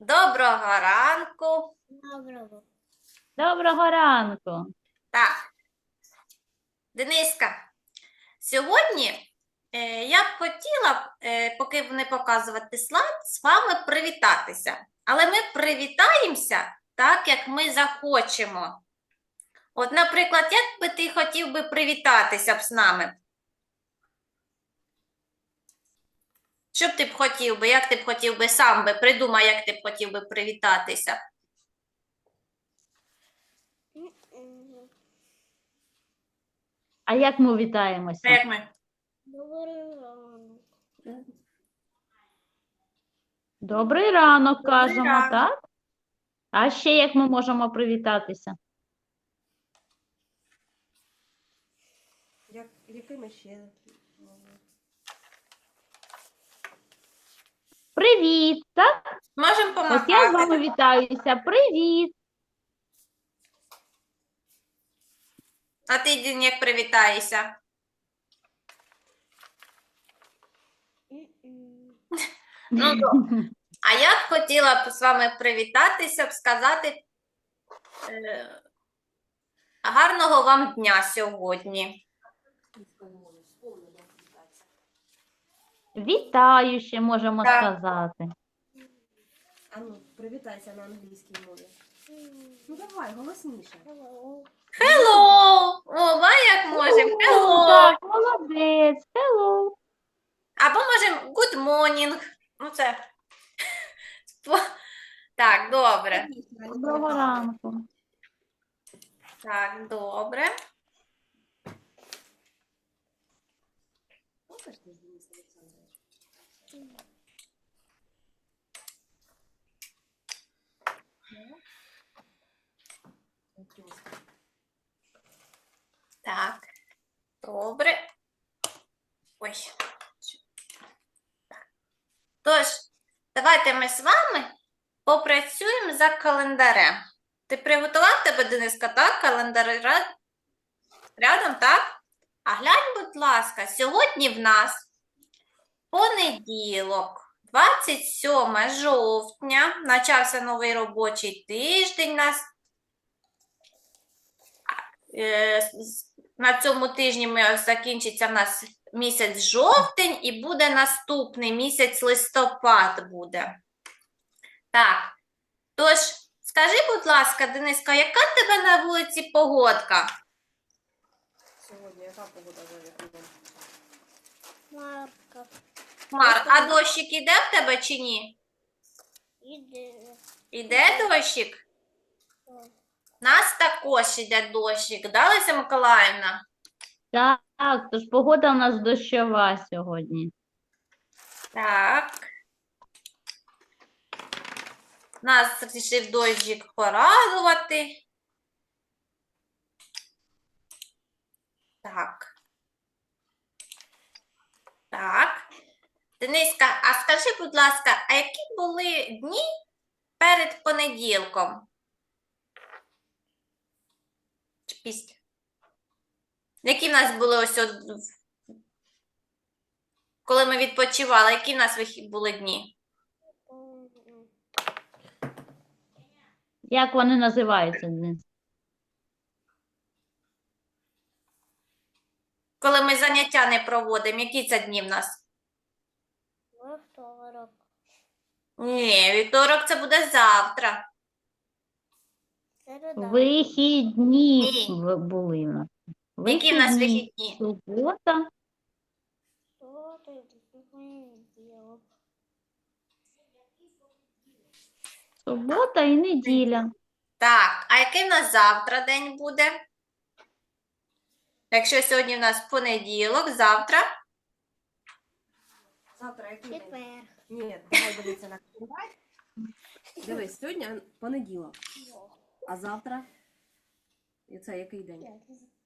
Доброго ранку. Доброго. Доброго ранку. Так. Дениска, сьогодні е, я б хотіла, е, поки не показувати слайд, з вами привітатися. Але ми привітаємося так, як ми захочемо. От, наприклад, як би ти хотів би привітатися б з нами? Що б ти б хотів би, як ти б хотів би сам би, придумай, як ти б хотів би привітатися. А як ми вітаємося? Як ми? Добрий ранок. Добрий ранок кажемо, ранок. так? А ще як ми можемо привітатися? Як, якими ще? Привіт, так? Можемо Ось я з вами вітаюся. Привіт. А ти, Дін, як привітаєшся? Ну, добре. А я б хотіла б з вами привітатися, б сказати е, гарного вам дня сьогодні. Вітаю ще можемо Так. сказати. А ну, привітайся на англійській мові. Ну давай, голосніше. Hello. О, ма як можемо. Hello! Так, молодець. Hello. Або можемо good morning. Ну, це. Спо- Так, добре. Доброго ранку. Так, добре. Так, добре. Ой. Тож, давайте ми з вами попрацюємо за календарем. Ти приготував тебе, Дениска, так? Календар рядом, так? А глянь, будь ласка, сьогодні в нас понеділок, 27 жовтня, почався новий робочий тиждень нас. Е, На цьому тижні ми закінчиться в нас місяць жовтень і буде наступний місяць листопад буде. Так. Тож, скажи, будь ласка, Дениска, яка в тебе на вулиці погодка? Сьогодні яка погода за вікном? Марка. Мар, а дощик іде в тебе чи ні? Іде. Іде дощик? Так. Нас також іде дощик, да, Леся Миколаївна? Так, тож погода у нас дощова сьогодні. Так. Нас рішив дощик порадувати. Так. Так. Дениска, а скажи, будь ласка, а які були дні перед понеділком? Чи після? Які в нас були ось от, коли ми відпочивали, які в нас вихід були дні? Як вони називаються, Денис? Коли ми заняття не проводимо, які це дні в нас? Вівторок. Ні, вівторок це буде завтра. Середа. Вихідні Ні. в- були у нас. Які в нас Вихідні. вихідні? Субота, Субота, понеділок. субота і неділя. Так, а який в нас завтра день буде? Якщо сьогодні в нас понеділок, завтра Завтра який день? Четвер. Ні, давай дивитися на календар. Дивись, сьогодні понеділок. А завтра? І це який день?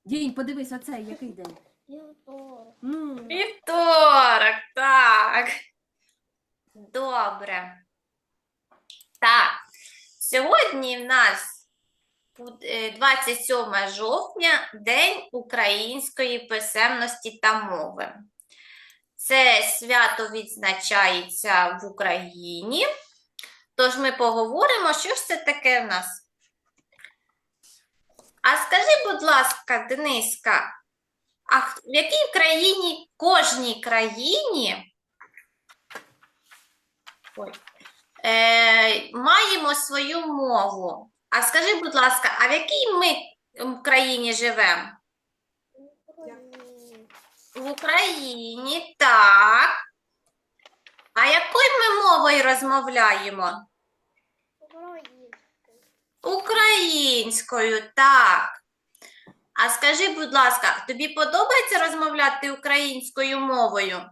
День, подивись, оцей який день? Вівторок. Ну, вівторок, так. Добре. Так, сьогодні в нас е, 27 жовтня, День української писемності та мови. Це свято відзначається в Україні Тож ми поговоримо, що ж це таке в нас. А скажи, будь ласка, Дениска, а в якій країні, кожній країні ой, е, маємо свою мову? А скажи, будь ласка, а в якій ми м, країні живемо? В Україні, так. А якою ми мовою розмовляємо? Українською, так. А скажи, будь ласка, тобі подобається розмовляти українською мовою?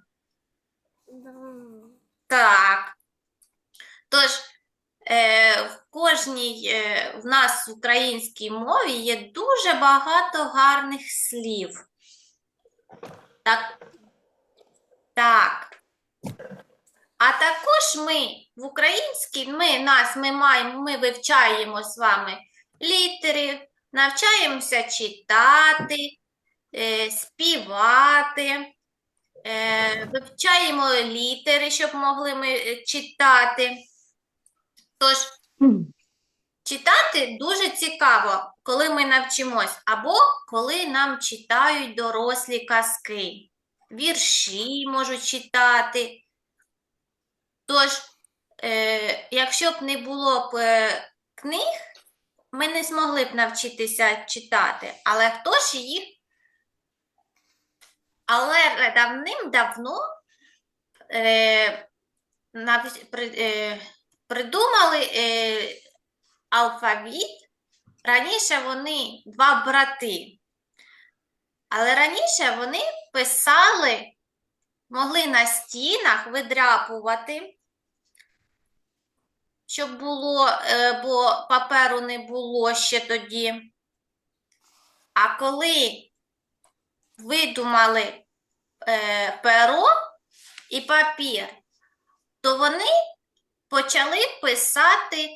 Так. Тож, е, в кожній е, в нас українській мові є дуже багато гарних слів. Так. Так. А також ми в українській, ми нас, ми маємо, ми вивчаємо з вами літери, навчаємося читати, е, співати. Е, вивчаємо літери, щоб могли ми е, читати. Тож, читати дуже цікаво, коли ми навчимось, або коли нам читають дорослі казки. Вірші можуть читати. Тож, е, якщо б не було б е, книг, ми не змогли б навчитися читати. Але хто ж їх але давним-давно е, при, е, придумали е, алфавіт. Раніше вони два брати. Але раніше вони писали, могли на стінах видряпувати, щоб було, е, бо паперу не було ще тоді. А коли видумали е, перо і папір, то вони почали писати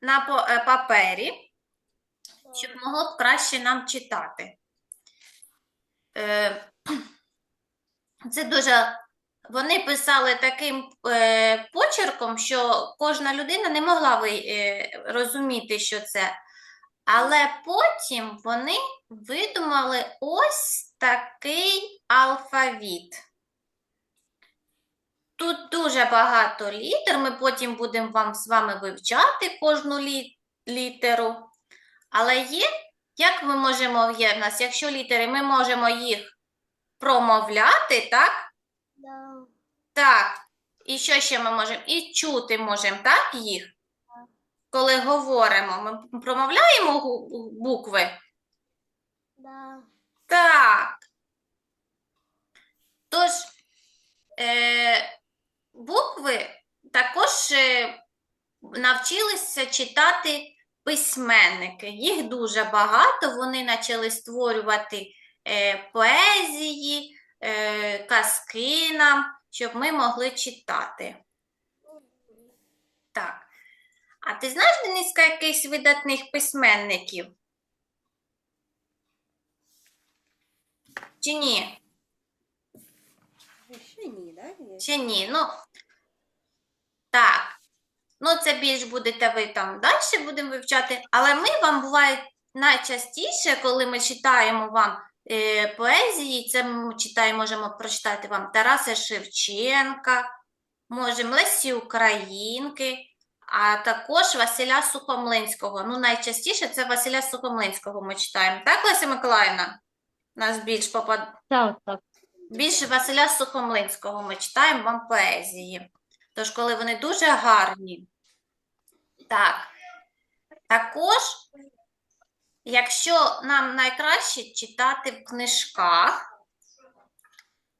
на е, папері, щоб могло б краще нам читати. Це дуже. Вони писали таким е, почерком, що кожна людина не могла ви, е, розуміти, що це. Але потім вони видумали ось такий алфавіт. Тут дуже багато літер. Ми потім будемо вам з вами вивчати кожну лі- літеру. Але є, як ми можемо, в нас, якщо літери, ми можемо їх промовляти, так? Да. Так. І що ще ми можемо? І чути можемо, так, їх? Коли говоримо, ми промовляємо букви? Да. Так. Тож, е, букви також е, навчилися читати письменники. Їх дуже багато. Вони почали створювати е, поезії, е, казки нам, щоб ми могли читати. Так. А ти знаєш, Дениска, якихось видатних письменників? Чи ні? Ще ні, да? Чи ні? Ну, так. Ну, це більш будете ви там далі будемо вивчати, але ми вам буває найчастіше, коли ми читаємо вам поезії, це ми читаємо, можемо прочитати вам Тараса Шевченка, можемо Лесі Українки, а також Василя Сухомлинського. Ну, найчастіше це Василя Сухомлинського ми читаємо. Так, Леся Миколаївна? Нас більш попад... Так, так. Більше Василя Сухомлинського ми читаємо вам поезії. Тож, коли вони дуже гарні. Так. Також, якщо нам найкраще читати в книжках,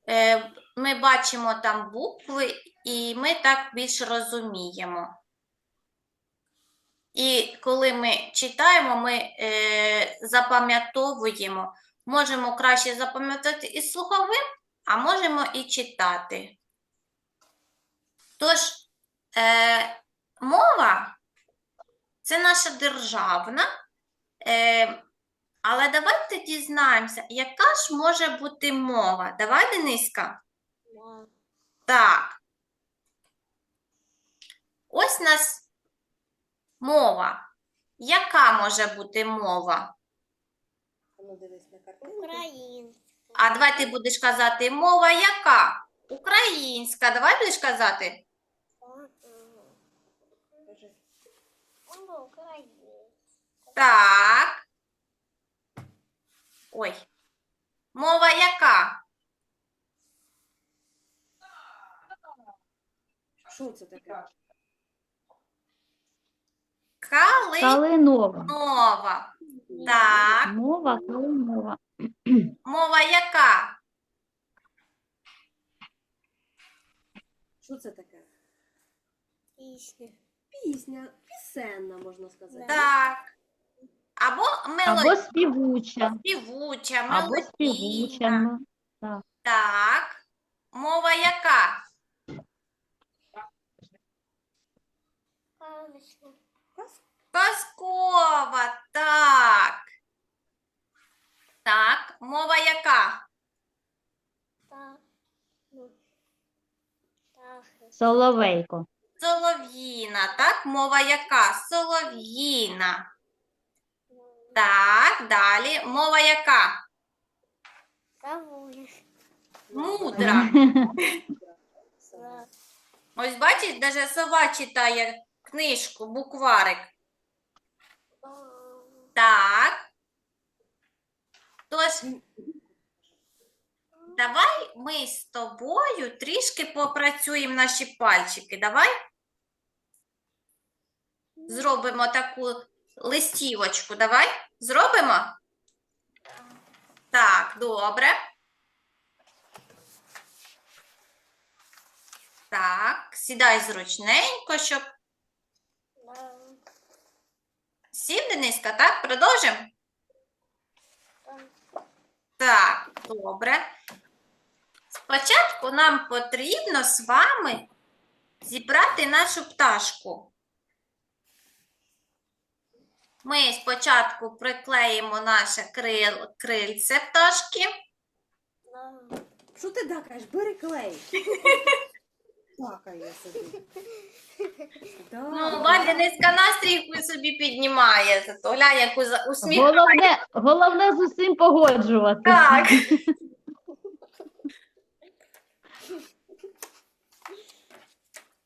е, ми бачимо там букви, і ми так більш розуміємо. І коли ми читаємо, ми е, запам'ятовуємо. Можемо краще запам'ятати і слуховим, а можемо і читати. Тож, е, мова це наша державна, е, але давайте дізнаємося, яка ж може бути мова. Давай, Дениска. Так. Ось у нас Мова. Яка може бути мова? Ну. Українська. А давай ти будеш казати мова яка? Українська. Давай будеш казати. Мова українська. Так. Ой. Мова яка? Що це таке? Калинова. Калинова. Так. Мова калинова. Мова яка? Що це таке? Пісня. Пісня, пісенна, можна сказати. Так. Або Або мелодія, співуча. співуча, Або співуча. мелодійна. ну, Так. Мова яка? Казкова. Так. Так. Мова яка? Так. Так. Соловейко. Солов'їна. Так. Мова яка? Солов'їна. Так. Далі. Мова яка? Мудра. Ось бачиш, навіть сова читає книжку, букварик. Так. Тож, давай ми з тобою трішки попрацюємо наші пальчики. Давай зробимо таку листівочку. Давай зробимо? Так, добре. Так, сідай зручненько, щоб сів Дениска, так? Продовжимо? Так, добре. Спочатку нам потрібно з вами зібрати нашу пташку. Ми спочатку приклеїмо наше крил, крильце пташки. Що ти дакаєш? Бери клей. Такає собі. Ну, бачите, низька настрій собі піднімає. Зато глянь, яку за- усміхає. Головне, головне з усім погоджувати. Так.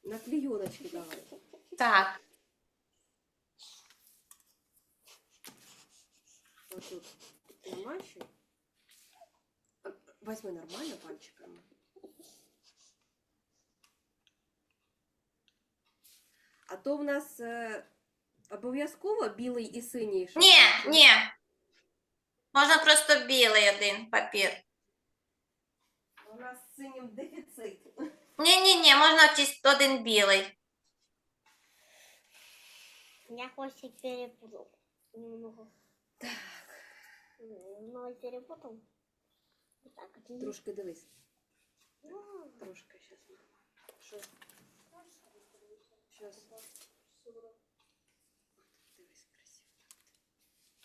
На клейоночки давай. Так. Отут. Намащуй. А, Возьми нормально пальчиками. А то в нас е, обов'язково білий і синій. щоб Ні, бути? ні. Можна просто білий один папір. У нас з синім дефіцит. Ні, ні, ні, можна чисто один білий. Я хоть и перепутал. Немного. Немного перепутал. Вот так вот. Трошки дивись. Ну, Трошки щас. Що? Щас. Дивись красиво.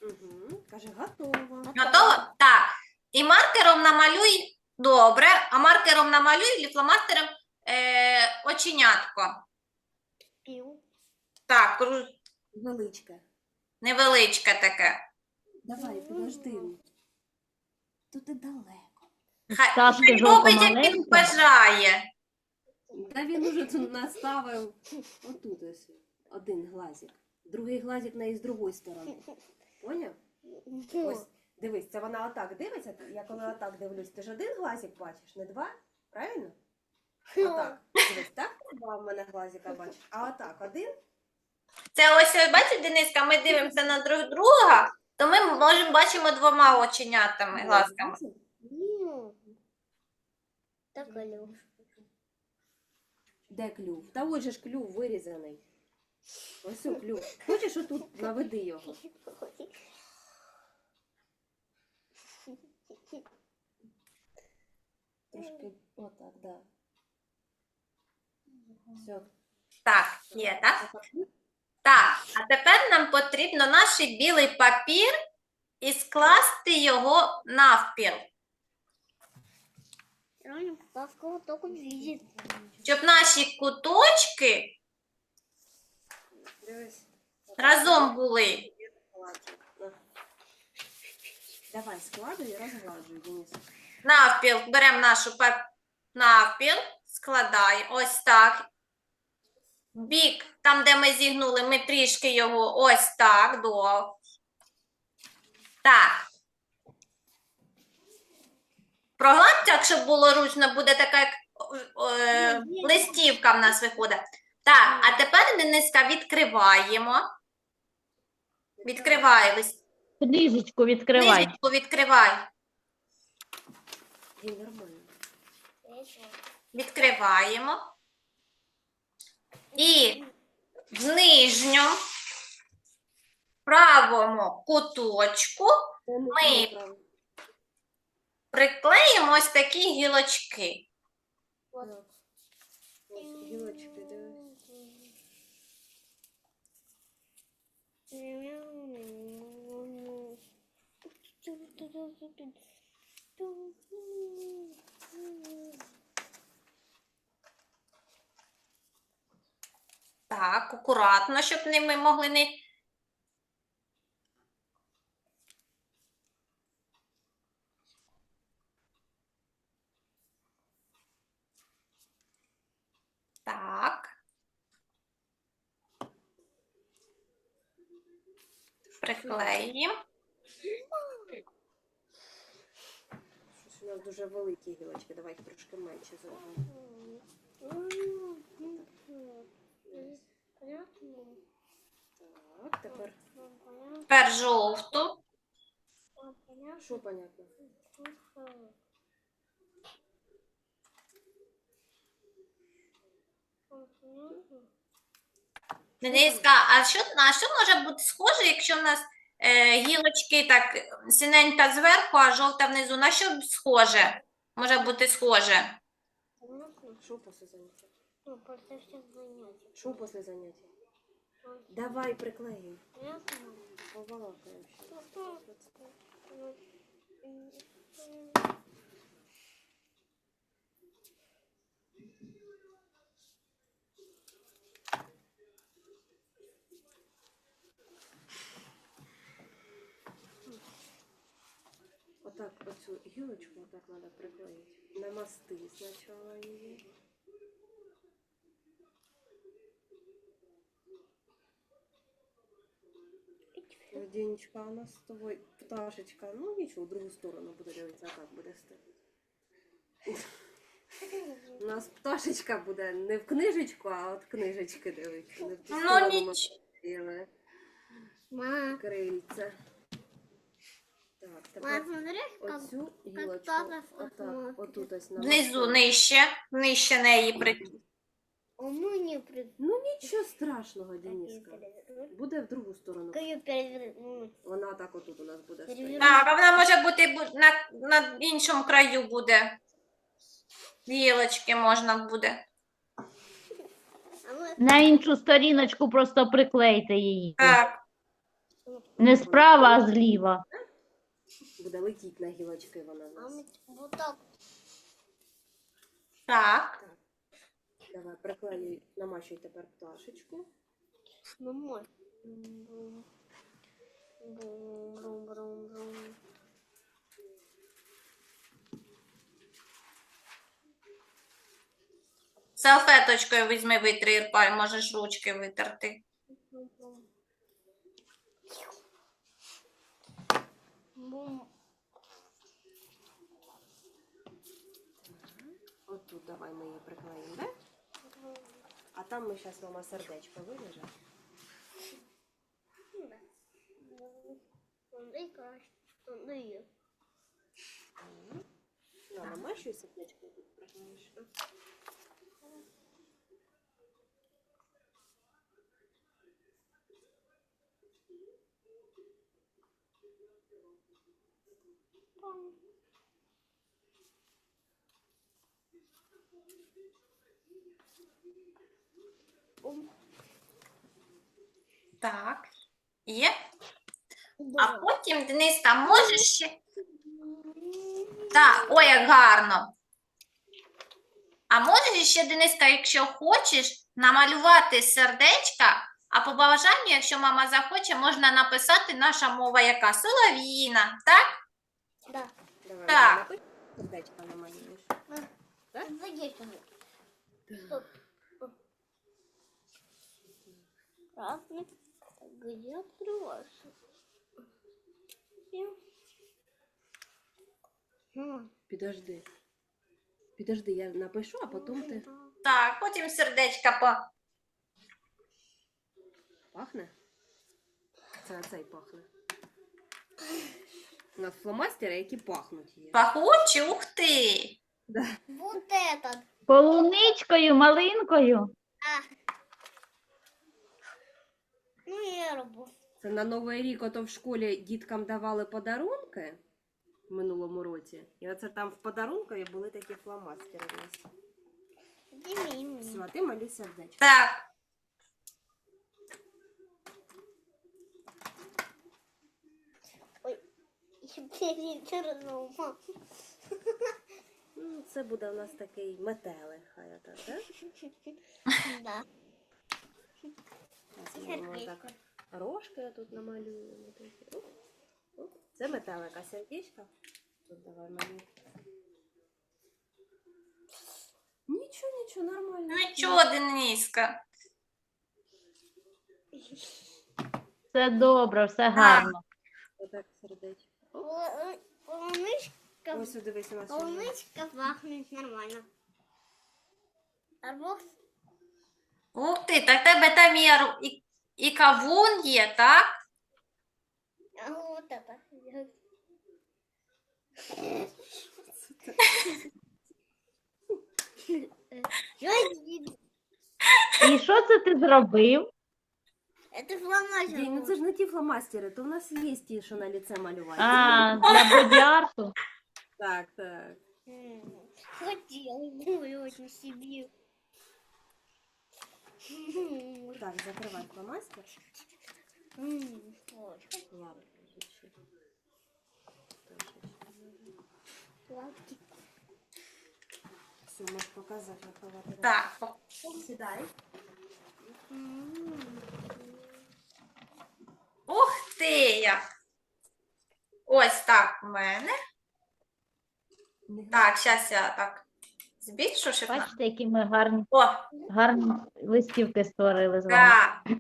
Угу. Каже, готово. Готово? Так. І маркером намалюй добре, а маркером намалюй і фломастером е, оченятко. пил. Так, кру- Величке. невеличке таке. Давай, подожди. Тут і далеко. Хай хай робить, як він бажає. Та він уже тут наставив отут ось один глазик. Другий глазик на із другої сторони. Поняв? Ось, дивись, це вона отак дивиться, як вона отак дивлюсь. Ти ж один глазик бачиш, не два? Правильно? Отак. Дивись, так? Два в мене глазика бачиш. А отак один. Це ось, ось, бачите, Дениска, ми дивимося на друг друга, то ми можемо бачимо двома оченятами, глазками. Ну, Так, Алёш. Де клюв? Та ось же ж клюв вирізаний. Ось о клюв. Хочеш отут наведи його? Трошки отак, да. Все. Так, є, так? Так, а тепер нам потрібно наш білий папір і скласти його навпіл, щоб наші куточки разом були. Давай складуй і розгладжуй, Денис. Навпіл, беремо нашу пеп... навпіл, складаємо ось так. Бік, там, де ми зігнули, ми трішки його ось так до. Так. Прогладьте, якщо було ручно, буде така як е, листівка в нас виходить. Так, а тепер Дениска відкриваємо. Відкривай лист. Книжечку відкривай. Книжечку відкривай. Відкриваємо. І в нижньому правому куточку Ми- приклеїмо ось такі гілочки. Гілочки, дивись. Так, акуратно, щоб не ми могли не. Так. Приклеїмо. Щось у нас дуже великі гілочки, давайте трошки менше зробимо. Так, тепер Тепер жовту. що понятно? Дениска, а що, на що може бути схоже, якщо в нас е, гілочки так синенька зверху, а жовта внизу? На що схоже? Може бути схоже? Що заняття? Ну, просто все. Що після заняття? Давай приклеїмо. Побалакаємо. Отак оцю гілочку отак треба приклеїти. Намасти спочатку її. Денечка, у нас з тобою пташечка. Ну нічого, в другу сторону буде дивитися, а так буде стати. У нас пташечка буде не в книжечку, а от книжечки дивиться. Не в ту Ну, сторону ми ніч. хотіли. Ма, Крильце. Так, ма, тепер смотри, как оцю гілочку отак, отут ось Внизу нижче, нижче неї при... уму не пред... Ну нічого страшного, Дениска. Буде в другу сторону. Перевернуть. Вона так отут у нас буде стояти. Так, а вона може бути бу- на, на іншому краю буде. Гілочки можна буде. А На іншу сторіночку просто приклейте її. Так, Не справа, а зліва. Буде летіть на гілочки вона в а нас. вот так. так. Давай, приклеюй, намащуй тепер пташечку. Салфеточкою візьми, витри, Ірпай, можеш ручки витерти. Бум, бум. Бум. От тут давай ми її приклеїмо, да? А там ми зараз мама сердечко виріже. Дай каш. Дай. Ну, намащуй сердечко тут приклеїш. Бум. Так. Є. А потім, Дениска, можеш ще. Так, ой, як гарно. А можеш ще, Дениска, якщо хочеш, намалювати сердечка А по бажанню, якщо мама захоче, можна написати наша мова яка? Солов'їна, так? Да. Давай, Так. напиши, сердечко намалюєш. Так? Задействовал. Красный. Где открываешь? М. Підожди. Підожди, я напишу, а потім ти Так, потім сердечка по. пахне. Це цей пахне. У нас фломастери, які пахнуть є. Пахучі, ух ти! Вот этот. Полуничкою, малинкою. А. Ну, я работаю. Це на Новий рік ото в школі діткам давали подарунки в минулому році. І оце там в подарункові були такі фломастери у нас. Все, а ти малюй сердечко. Так, Я перевернула. Ну, це буде у нас такий метелик, хай отак, так? Да. Зараз так рожки тут намалюємо. оп. Це метелик, а сердечко? Тут давай малюй. Нічого, нічого, нормально. нічого, Дениска. Все добре, все гарно. Отак сердечко. Полуничка. Ось дивись у нас. ще є. Полуничка пахнет нормально. Арбуз. Ух ти, так в тебе там є ру- і, і кавун є, так? А вот это. І що це ти зробив? Это фломастер. Дій, ну це ж не ті фломастери, то у нас є ті, що на ліце малювати. А, для бодіарту. Так, так. М, Хотел бы очень себе. М, Так, закривай фломастер. м, вот. Ладно, тут ще. Трошечки. Сладкий. Все, можеш показати, ховати. Так. по- Сідай. М, Ух ти як. Ось так в мене. Так, зараз я так збільшу, щоб. Бачите, які ми гарні, О, гарні листівки створили з вами. так.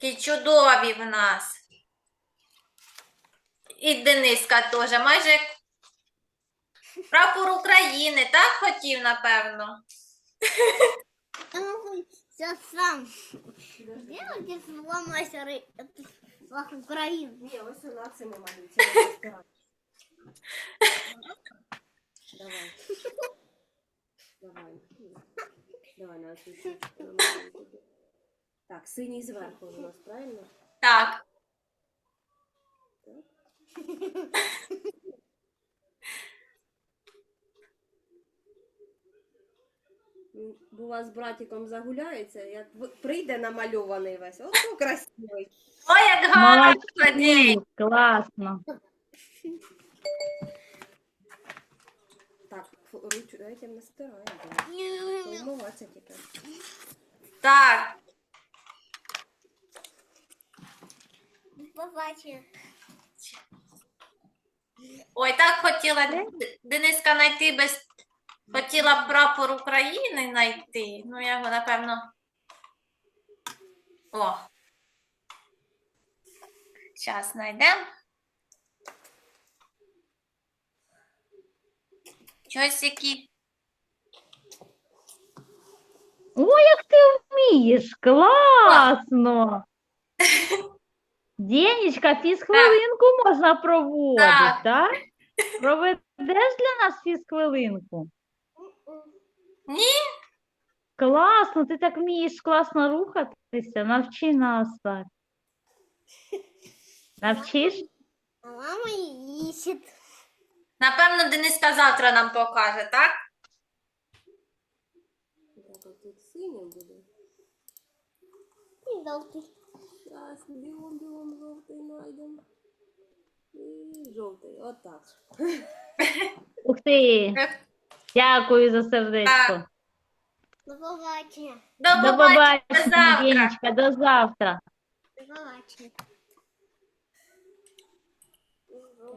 Які чудові в нас. І Дениска теж, майже як прапор України, так хотів, напевно. Я могу сейчас сам сделать фломастера это флаг Украины. Ні, ось на цим малюй. це не розбирай. Давай. Давай. Давай на. Так, синій зверху у нас, правильно? Так. М, Була з братиком загуляється, як прийде намальований весь. Ото красивий. Ой, як гарно, Молодці, класно. Так, фу- ручку этим не стираємо. Тільки. Так, Побачив. ой, так хотіла Дениска знайти без. Хотіла б прапор України знайти. Ну, я його, напевно. О. Зараз знайдемо. Які. Ой, як ти вмієш! Класно! Денечка, фізхвилинку можна проводити, Так. так? Проведеш для нас фізхвилинку? Ні, Класно, ти так вмієш класно рухатися. Навчи нас так. Навчиш? А мама ищет. Напевно, Дениска завтра нам покаже, так? Тут синє буде. И желтый. Зараз білом, білом, жовтий знайдемо. І жовтий, отак. Ух ти! Дякую за сердечко. До побачення. До побачення, до завтра. До завтра. До побачення.